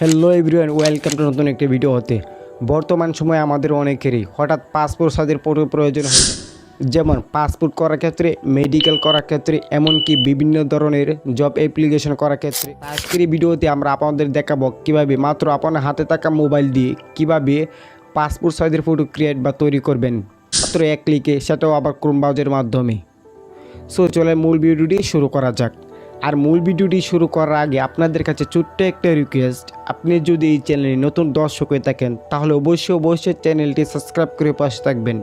Hello everyone welcome to নতুন একটি video হতে। বর্তমান সময়ে আমাদের অনেকেরই হঠাৎ পাসপোর্ট সাইজের ফটো প্রয়োজন হয়। যেমন পাসপোর্ট করার ক্ষেত্রে মেডিকেল করার ক্ষেত্রে, এমনকি বিভিন্ন ধরনের জব অ্যাপ্লিকেশন করার ক্ষেত্রে। আজকের এই ভিডিওতে আমরা আপনাদের দেখাবো কীভাবে মাত্র আপনার হাতে থাকা মোবাইল দিয়ে কীভাবে পাসপোর্ট সাইজের ফটো ক্রিয়েট বা তৈরি করবেন। মাত্র এক ক্লিকে সেটাও আবার ক্রোম ব্রাউজারের মাধ্যমে। সো চলে মূল ভিডিওটি শুরু করা যাক। আর মূল ভিডিওটি শুরু করার আগে আপনাদের কাছে ছোট্ট একটা রিকোয়েস্ট আপনি যদি এই চ্যানেলে নতুন দর্শক হয়ে থাকেন, তাহলে অবশ্যই অবশ্যই চ্যানেলটি সাবস্ক্রাইব করে পাশে থাকবেন।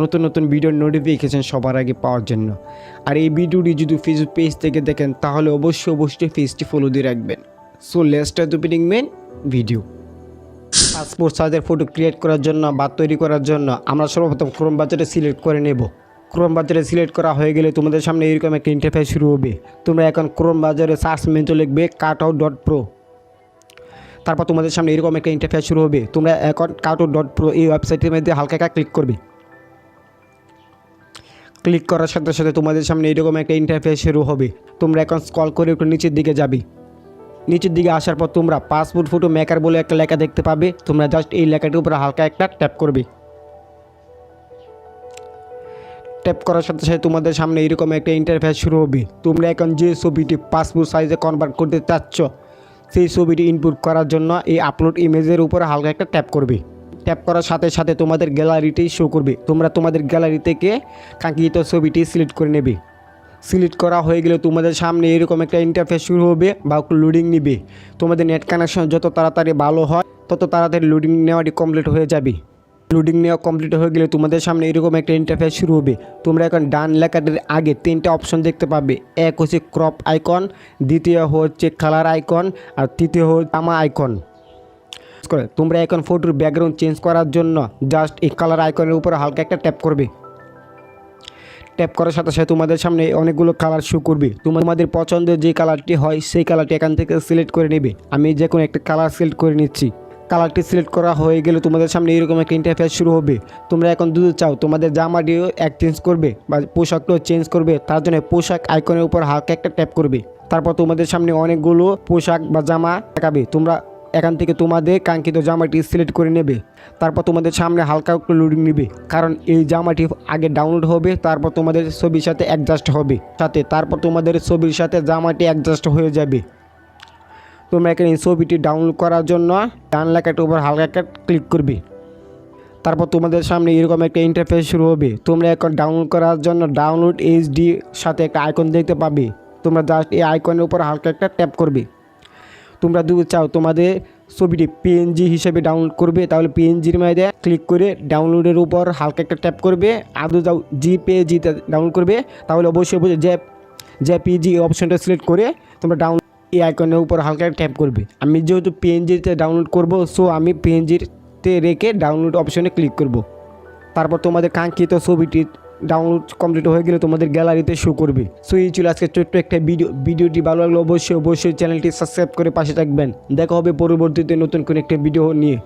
নতুন নতুন ভিডিওর নোটিফিকেশন সবার আগে পাওয়ার জন্য। আর এই ভিডিওটি যদি ফেসবুক পেজ থেকে দেখেন, তাহলে অবশ্যই অবশ্যই পেজটি ফলো দিয়ে রাখবেন। So lest to pitting main video passport সাইজের ফটো ক্রিয়েট করার জন্য বা তৈরি করার জন্য আমরা সর্বপ্রথম ক্রোম বাজারে সিলেক্ট করে নেব। ক্রোম বাজারে সিলেক্ট করা হয়ে গেলে তোমাদের সামনে এরকম একটা ইন্টারফেস শুরু হবে। তোমরা এখন ক্রোম বাজারে সার্চ মেনু লিখবে কাট আউট ডট প্রো তারপর তোমাদের সামনে এরকম একটা ইন্টারফেস শুরু হবে। তোমরা এখন কাট আউট ডট প্রো এই ওয়েবসাইটের মধ্যে হালকা একটা ক্লিক করবে। ক্লিক করার সাথে সাথে তোমাদের সামনে এরকম একটা ইন্টারফেস শুরু হবে। তোমরা এখন স্কল করে একটু নিচের দিকে যাবে। নিচের দিকে আসার পর তোমরা পাসপোর্ট ফটো মেকার বলে একটা লেখা দেখতে পাবে। তোমরা জাস্ট এই লেখাটির উপরে হালকা একটা ট্যাপ করবে। ট্যাপ করার সাথে সাথে তোমাদের সামনে এরকম একটা ইন্টারফেস শুরু হবে। তোমরা এখন যে ছবিটি পাসপোর্ট সাইজে কনভার্ট করতে চাচ্ছ, সেই ছবিটি ইনপুট করার জন্য এই আপলোড ইমেজের উপরে হালকা একটা ট্যাপ করবে। ট্যাপ করার সাথে সাথে তোমাদের গ্যালারিটি শো করবে। তোমরা তোমাদের গ্যালারি থেকে কাঙ্ক্ষিত ছবিটি সিলেক্ট করে নেবে। সিলেক্ট করা হয়ে গেলে তোমাদের সামনে এরকম একটা ইন্টারফেস শুরু হবে বা লোডিং নিবে। তোমাদের নেট কানেকশন যত তাড়াতাড়ি ভালো হয়, তত তাড়াতাড়ি লোডিং নেওয়াটি কমপ্লিট হয়ে যাবে। লোডিং নেওয়া কমপ্লিট হয়ে গেলে তোমাদের সামনে এরকম একটা ইন্টারফেস শুরু হবে। তোমরা এখন ডান লেখাটির আগে তিনটা অপশন দেখতে পাবে। এক হচ্ছে ক্রপ আইকন দ্বিতীয় হচ্ছে কালার আইকন আর তৃতীয় হচ্ছে আমা আইকন করে তোমরা এখন ফটোর ব্যাকগ্রাউন্ড চেঞ্জ করার জন্য জাস্ট এই কালার আইকনের উপরে হালকা একটা ট্যাপ করবে। ট্যাপ করার সাথে সাথে তোমাদের সামনে অনেকগুলো কালার শো করবে। তোমাদের পছন্দের যে কালারটি হয়, সেই কালারটি এখান থেকে সিলেক্ট করে নেবে। আমি যে কোনো একটা কালার সিলেক্ট করে নিচ্ছি। কালারটি সিলেক্ট করা হয়ে গেলে তোমাদের সামনে এরকম একটা ইন্টারফেস শুরু হবে। তোমরা এখন দুধ চাও, তোমাদের জামাটিও এক্সচেঞ্জ করবে বা পোশাকটাও চেঞ্জ করবে, তার জন্য পোশাক আইকনের উপর হালকা একটা ট্যাপ করবে। তারপর তোমাদের সামনে অনেকগুলো পোশাক বা জামা দেখাবে, তোমরা এখান থেকে তোমাদের কাঙ্ক্ষিত জামাটি সিলেক্ট করে নেবে। তারপর তোমাদের সামনে হালকা একটু লোডিং নেবে, কারণ এই জামাটি আগে ডাউনলোড হবে, তারপর তোমাদের ছবির সাথে অ্যাডজাস্ট হবে, সাথে তারপর তোমাদের ছবির সাথে জামাটি অ্যাডজাস্ট হয়ে যাবে। তোমরা এখানে ছবিটি ডাউনলোড করার জন্য ডান লেখাটির উপর হালকা একটা ক্লিক করবে। তারপর তোমাদের সামনে এরকম একটা ইন্টারফেস শুরু হবে। তোমরা এখন ডাউনলোড করার জন্য ডাউনলোড এইচডি সাথে একটা আইকন দেখতে পাবে। তোমরা জাস্ট এই আইকনের উপর হালকা একটা ট্যাপ করবে। তোমরা যদি চাও তোমাদের ছবিটি পিএনজি হিসেবে ডাউনলোড করবে, তাহলে পিএনজির মধ্যে ক্লিক করে ডাউনলোডের উপর হালকা একটা ট্যাপ করবে। আদৌ যাও জিপিএজিতে ডাউনলোড করবে, তাহলে অবশ্যই অবশ্যই যে যে পিজি অপশনটা সিলেক্ট করে তোমরা ডাউন এই আইকনের উপর হালকা ট্যাপ করবে। আমি যেহেতু পিএনজিতে ডাউনলোড করব সো আমি পিএনজিতে রেখে ডাউনলোড অপশনে ক্লিক করব। তারপর তোমাদের কাঙ্ক্ষিত ছবিটি ডাউনলোড কমপ্লিট হয়ে গেলে তোমাদের গ্যালারিতে শো করবে। সো এই ছিল আজকে ছোট্ট একটা ভিডিও ভিডিওটি ভালো লাগলে অবশ্যই অবশ্যই চ্যানেলটি সাবস্ক্রাইব করে পাশে থাকবেন। দেখা হবে পরবর্তীতে নতুন কোনো একটা ভিডিও নিয়ে।